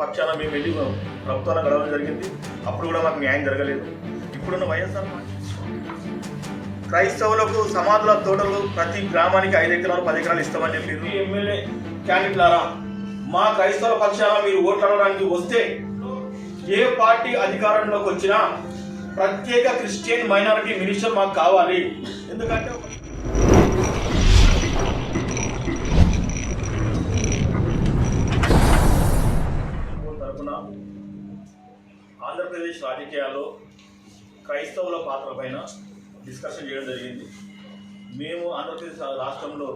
పక్షాన మేము వెళ్ళి ప్రభుత్వాన్ని గడవడం జరిగింది. అప్పుడు కూడా మాకు న్యాయం జరగలేదు. ఇప్పుడున్న వైఎస్ఆర్ క్రైస్తవులకు సమాధుల తోటలు ప్రతి గ్రామానికి ఐదు ఎకరాలు పది ఎకరాలు ఇస్తామని చెప్పి ఎమ్మెల్యే క్యాండిడేట్లారా మా క్రైస్తవుల పక్షాన మీరు ఓట్లాడడానికి వస్తే ఏ పార్టీ అధికారంలోకి వచ్చినా ప్రత్యేక క్రిస్టియన్ మైనారిటీ మినిస్టర్ మాకు కావాలి. ఎందుకంటే ఆంధ్రప్రదేశ్ రాజకీయాల్లో క్రైస్తవుల పాత్ర పైన డిస్కషన్ చేయడం జరిగింది. మేము ఆంధ్రప్రదేశ్ రాష్ట్రంలో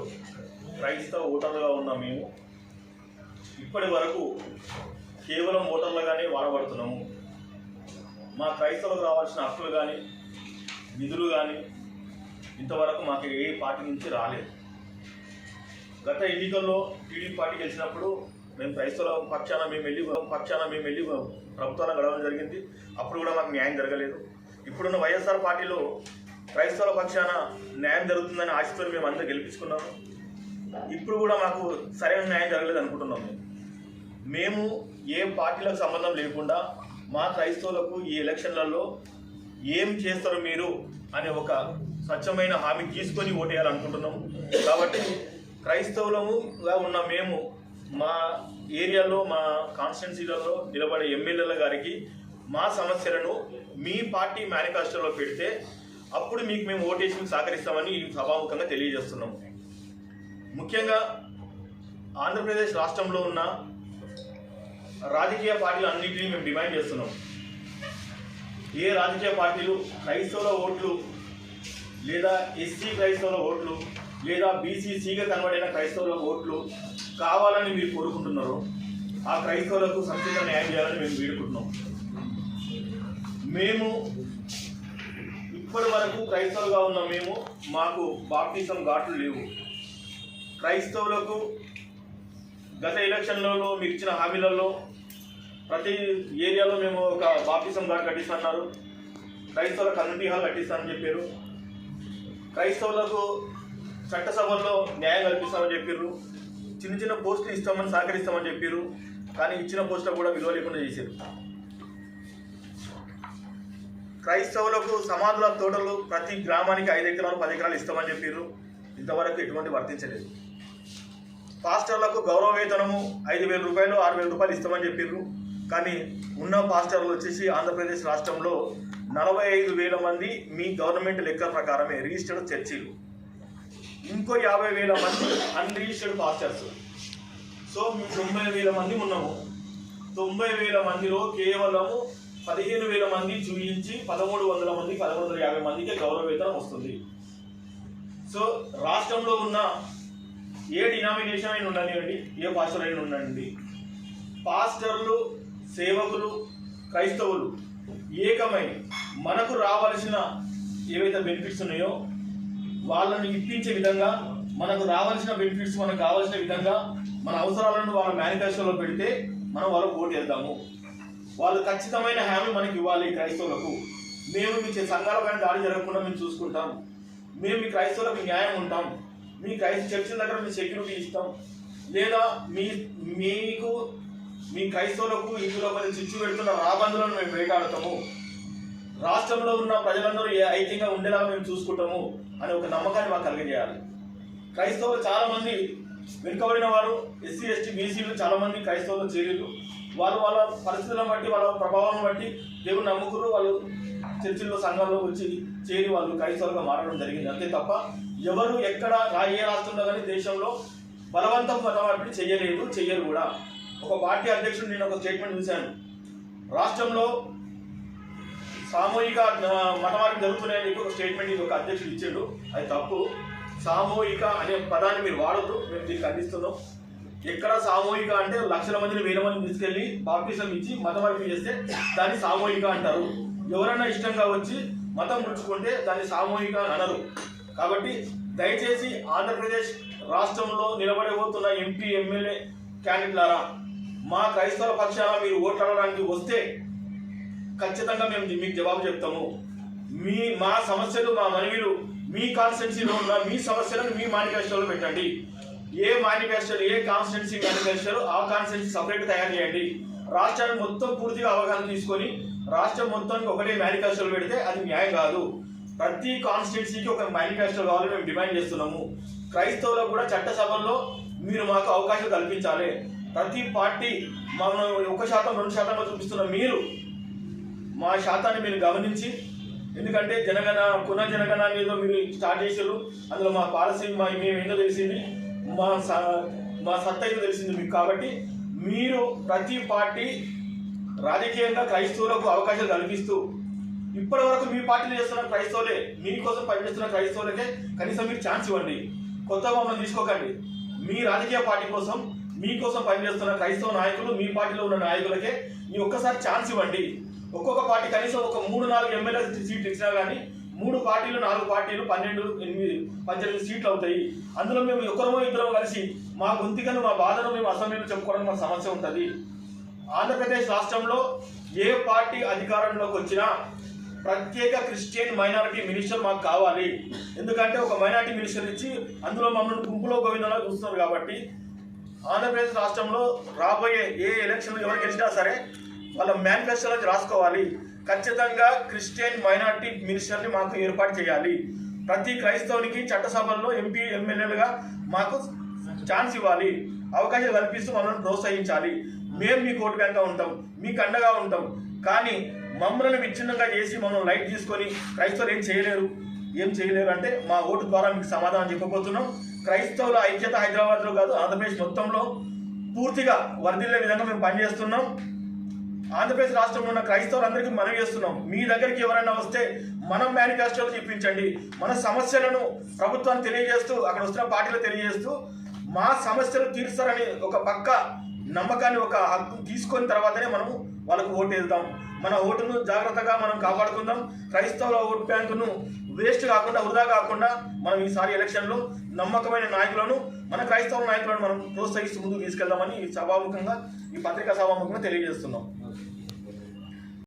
క్రైస్తవ ఓటర్లుగా ఉన్న మేము ఇప్పటి వరకు కేవలం ఓటర్లుగానే వాడబడుతున్నాము. మా క్రైస్తవులకు రావాల్సిన హక్కులు కానీ నిధులు కానీ ఇంతవరకు మాకు ఏ పార్టీ నుంచి రాలేదు. గత ఎన్నికల్లో టీడీపీ పార్టీ గెలిచినప్పుడు మేము క్రైస్తవుల పక్షాన మేము వెళ్ళి పక్షాన మేము వెళ్ళి ప్రభుత్వాన్ని గడవడం జరిగింది. అప్పుడు కూడా మాకు న్యాయం జరగలేదు. ఇప్పుడున్న వైఎస్ఆర్ పార్టీలో క్రైస్తవుల పక్షాన న్యాయం జరుగుతుందని ఆశతో మేము అందరూ గెలిపించుకున్నాము. ఇప్పుడు కూడా మాకు సరైన న్యాయం జరగలేదు అనుకుంటున్నాం మేము. మేము ఏ పార్టీలకు సంబంధం లేకుండా మా క్రైస్తవులకు ఈ ఎలక్షన్లలో ఏం చేస్తారు మీరు అనే ఒక స్వచ్ఛమైన హామీ తీసుకొని ఓటేయాలనుకుంటున్నాము. కాబట్టి క్రైస్తవులముగా ఉన్న మేము మా ఏరియాలో మా కాన్స్టిట్యున్సీలలో నిలబడే ఎమ్మెల్యేల గారికి మా సమస్యలను మీ పార్టీ మేనిఫెస్టోలో పెడితే అప్పుడు మీకు మేము ఓటేసి సహకరిస్తామని సభాముఖంగా తెలియజేస్తున్నాము ముఖ్యంగా ఆంధ్రప్రదేశ్ రాష్ట్రంలో ఉన్న రాజకీయ పార్టీలు అన్నింటినీ మేము డిమాండ్ చేస్తున్నాం. ఏ రాజకీయ పార్టీలు క్రైస్తవుల ఓట్లు లేదా ఎస్సీ క్రైస్తవుల ఓట్లు లేదా బీసీసీగా కనబడిన క్రైస్తవుల ఓట్లు కావాలని మీరు కోరుకుంటున్నారు ఆ క్రైస్తవులకు సంక్షిప్త న్యాయం చేయాలని మేము వేడుకుంటున్నాం. మేము ఇప్పటి వరకు క్రైస్తవులుగా ఉన్న మేము మాకు బాప్టిజం ఘాట్లు లేవు. క్రైస్తవులకు గత ఎలక్షన్లలో మీరు ఇచ్చిన హామీలలో ప్రతి ఏరియాలో మేము ఒక బాప్టిజం ఘాట్ కట్టిస్తున్నారు. క్రైస్తవుల కమ్యూనిటీ హాల్ కట్టిస్తామని చెప్పారు. క్రైస్తవులకు చట్టసభల్లో న్యాయం కల్పిస్తామని చెప్పారు చిన్న చిన్న పోస్టులు ఇస్తామని సహకరిస్తామని చెప్పారు కానీ ఇచ్చిన పోస్టులు కూడా విలువ లేకుండా చేశారు క్రైస్తవులకు సమాధుల తోటలు ప్రతి గ్రామానికి ఐదు ఎకరాలు పది ఎకరాలు ఇస్తామని చెప్పారు ఇంతవరకు ఎటువంటి వర్తించలేదు. పాస్టర్లకు గౌరవ వేతనము ఐదు వేల రూపాయలు ఆరు వేల రూపాయలు ఇస్తామని చెప్పారు కానీ ఉన్న పాస్టర్లు వచ్చేసి ఆంధ్రప్రదేశ్ రాష్ట్రంలో నలభై ఐదు వేల మంది మీ గవర్నమెంట్ లెక్క ప్రకారమే రిజిస్టర్డ్ చర్చీలు. ఇంకో యాభై వేల మంది అన్రిజిస్టర్డ్ పాస్టర్స్ సో మేము తొంభై వేల మంది ఉన్నాము. తొంభై వేల మందిలో కేవలము పదిహేను వేల మంది చూయించి పదమూడు వందల మంది పదమూడు వందల యాభై మందికి గౌరవ వేతనం వస్తుంది. సో రాష్ట్రంలో ఉన్న ఏ డినామినేషన్ అయిన ఉండనివ్వండి ఏ పాస్టర్ అయిన ఉండండి. పాస్టర్లు సేవకులు క్రైస్తవులు ఏకమై మనకు రావాల్సిన ఏవైతే బెనిఫిట్స్ ఉన్నాయో వాళ్ళని ఇప్పించే విధంగా మనకు రావాల్సిన బెనిఫిట్స్ మనకు కావాల్సిన విధంగా మన అవసరాలను వాళ్ళ మేనిఫెస్టోలో పెడితే మనం వాళ్ళకు ఓటు వేద్దాము. వాళ్ళు ఖచ్చితమైన హామీ మనకి ఇవ్వాలి క్రైస్తవులకు. మేము మీ సంఘాలపైన దాడి జరగకుండా మేము చూసుకుంటాం. మేము మీ క్రైస్తవులకు న్యాయం ఉంటాం. మీ క్రైస్త చర్చిల దగ్గర మీ సెక్యూరిటీ ఇస్తాం. లేదా మీ మీకు మీ క్రైస్తవులకు ఇందులో మధ్య చిచ్చు పెడుతున్న రాబందులను మేము వేటాడతాము. రాష్ట్రంలో ఉన్న ప్రజలందరూ ఏ ఐక్యంగా ఉండేలాగా మేము చూసుకుంటాము అనే ఒక నమ్మకాన్ని మాకు కలిగజేయాలి. క్రైస్తవులు చాలా మంది వెనుకబడిన వారు ఎస్సీ ఎస్టీ బీసీలు చాలా మంది క్రైస్తవులు చేరిలు వాళ్ళు వాళ్ళ పరిస్థితులను బట్టి వాళ్ళ ప్రభావం బట్టి దేవుని నమ్ముకురు వాళ్ళు చర్చిల్లో సంఘాల్లో వచ్చి చేరి వాళ్ళు క్రైస్తవులుగా మారడం జరిగింది. అంతే తప్ప ఎవరు ఎక్కడ ఏ రాష్ట్రంలో కానీ దేశంలో బలవంతం మతమార్పిడి చేయలేదు చెయ్యరు కూడా. ఒక పార్టీ అధ్యక్షుడు నేను ఒక స్టేట్మెంట్ చూశాను. రాష్ట్రంలో సామూహిక ఆ, జరుగుతున్నాయని చెప్పి ఒక స్టేట్మెంట్ ఇది ఒక అధ్యక్షుడు ఇచ్చాడు. అది తప్పు. సామూహిక అనే పదాన్ని మీరు వాడద్దు. మేము దీనికి అందిస్తున్నాం ఎక్కడ సామూహిక అంటే లక్షల మందిని వేల మందిని తీసుకెళ్ళి బాప్టిజం ఇచ్చి మతం చేస్తే దాన్ని సామూహిక అంటారు. ఎవరైనా ఇష్టంగా వచ్చి మతం పుచ్చుకుంటే దాన్ని సామూహిక అని అనరు. కాబట్టి దయచేసి ఆంధ్రప్రదేశ్ రాష్ట్రంలో నిలబడబోతున్న ఎంపీ ఎమ్మెల్యే క్యాండిడేట్లారా మా క్రైస్తవ పక్షాన మీరు ఓట్లాడడానికి వస్తే ఖచ్చితంగా మేము మీకు జవాబు చెప్తాము. మీ మా సమస్యలు మా మనవిలు మీ కాన్స్టెన్సీలో ఉన్న మీ సమస్యలను మీ మేనిఫెస్టోలో పెట్టండి. ఏ మేనిఫెస్టోలు ఏ కాన్స్టిట్యున్సీ మేనిఫెస్టోలు ఆ కాన్స్టిట్యున్సీ సపరేట్ తయారు చేయండి. రాష్ట్రాన్ని మొత్తం పూర్తిగా అవగాహన తీసుకొని రాష్ట్రం మొత్తానికి ఒకటే మేనిఫెస్టోలు పెడితే అది న్యాయం కాదు. ప్రతి కాన్స్టిట్యున్సీకి ఒక మేనిఫెస్టో కావాలని మేము డిమాండ్ చేస్తున్నాము. క్రైస్తవులకు కూడా చట్టసభల్లో మీరు మాకు అవకాశం కల్పించాలి. ప్రతి పార్టీ మనం ఒక శాతం రెండు శాతంలో చూపిస్తున్న మీరు మా శాతాన్ని మీరు గమనించి ఎందుకంటే జనగణ పునర్జనగణ ఏదో మీరు స్టార్ట్ చేశారు. అందులో మా పాలసీ మా మేము ఏందో తెలిసింది మా స- మా సత్తా ఏదో తెలిసింది మీకు. కాబట్టి మీరు ప్రతి పార్టీ రాజకీయంగా క్రైస్తవులకు అవకాశాలు కల్పిస్తూ ఇప్పటి వరకు మీ పార్టీలు చేస్తున్న క్రైస్తవులే మీకోసం పనిచేస్తున్న క్రైస్తవులకే కనీసం మీరు ఛాన్స్ ఇవ్వండి. కొత్త మమ్మల్ని తీసుకోకండి. మీ రాజకీయ పార్టీ కోసం మీకోసం పనిచేస్తున్న క్రైస్తవ నాయకులు మీ పార్టీలో ఉన్న నాయకులకే ఈ ఒక్కసారి ఛాన్స్ ఇవ్వండి. ఒక్కొక్క పార్టీ కనీసం ఒక మూడు నాలుగు ఎమ్మెల్యే సీట్లు ఇచ్చినా కానీ మూడు పార్టీలు నాలుగు పార్టీలు పన్నెండు ఎనిమిది పద్దెనిమిది సీట్లు అవుతాయి. అందులో మేము ఒకరమో ఇద్దరం కలిసి మా గొంతికను మా బాధను మేము అసెంబ్లీలో చెప్పుకోవడం మా సమస్య ఉంటుంది. ఆంధ్రప్రదేశ్ రాష్ట్రంలో ఏ పార్టీ అధికారంలోకి వచ్చినా ప్రత్యేక క్రిస్టియన్ మైనారిటీ మినిస్టర్ మాకు కావాలి. ఎందుకంటే ఒక మైనారిటీ మినిస్టర్ ఇచ్చి అందులో మమ్మల్ని గుంపులో గోవిందలా చూస్తున్నారు కాబట్టి ఆంధ్రప్రదేశ్ రాష్ట్రంలో రాబోయే ఏ ఎలక్షన్ ఎవరు గెలిచినా సరే వాళ్ళ మేనిఫెస్టోలో రాసుకోవాలి. ఖచ్చితంగా క్రిస్టియన్ మైనారిటీ మినిస్టర్ని మాకు ఏర్పాటు చేయాలి. ప్రతి క్రైస్తవునికి చట్టసభల్లో ఎంపీ ఎమ్మెల్యేలుగా మాకు ఛాన్స్ ఇవ్వాలి. అవకాశం కల్పిస్తూ మనల్ని ప్రోత్సహించాలి. మేము మీ కోటి బ్యాంక్గా ఉంటాం. మీకు అండగా ఉంటాం. కానీ మమ్మల్ని విచ్ఛిన్నంగా చేసి మనం లైట్ తీసుకొని క్రైస్తవులు ఏం చేయలేరు. ఏం చేయలేరు అంటే మా ఓటు ద్వారా మీకు సమాధానం చెప్పబోతున్నాం. క్రైస్తవుల ఐక్యత హైదరాబాద్లో కాదు ఆంధ్రప్రదేశ్ మొత్తంలో పూర్తిగా వర్ధిల్లే విధంగా మేము పనిచేస్తున్నాం. ఆంధ్రప్రదేశ్ రాష్ట్రంలో ఉన్న క్రైస్తవులందరికీ మనం చేస్తున్నాం. మీ దగ్గరికి ఎవరైనా వస్తే మనం మేనిఫెస్టోలు చూపించండి. మన సమస్యలను ప్రభుత్వాన్ని తెలియజేస్తూ అక్కడ వస్తున్న పార్టీలు తెలియజేస్తూ మా సమస్యలు తీరుస్తారని ఒక పక్క నమ్మకాన్ని ఒక హక్కు తీసుకొని తర్వాతనే మనం వాళ్ళకు ఓటు వేద్దాం. మన ఓటును జాగ్రత్తగా మనం కాపాడుకుందాం. క్రైస్తవుల ఓటు బ్యాంకును వేస్ట్ కాకుండా వృధా కాకుండా మనం ఈసారి ఎలక్షన్లో నమ్మకమైన నాయకులను మన క్రైస్తవ నాయకులను మనం ప్రోత్సహిస్తూ ముందుకు తీసుకెళ్దామని ఈ సభాముఖంగా ఈ పత్రికా సభాముఖంగా తెలియజేస్తున్నాం.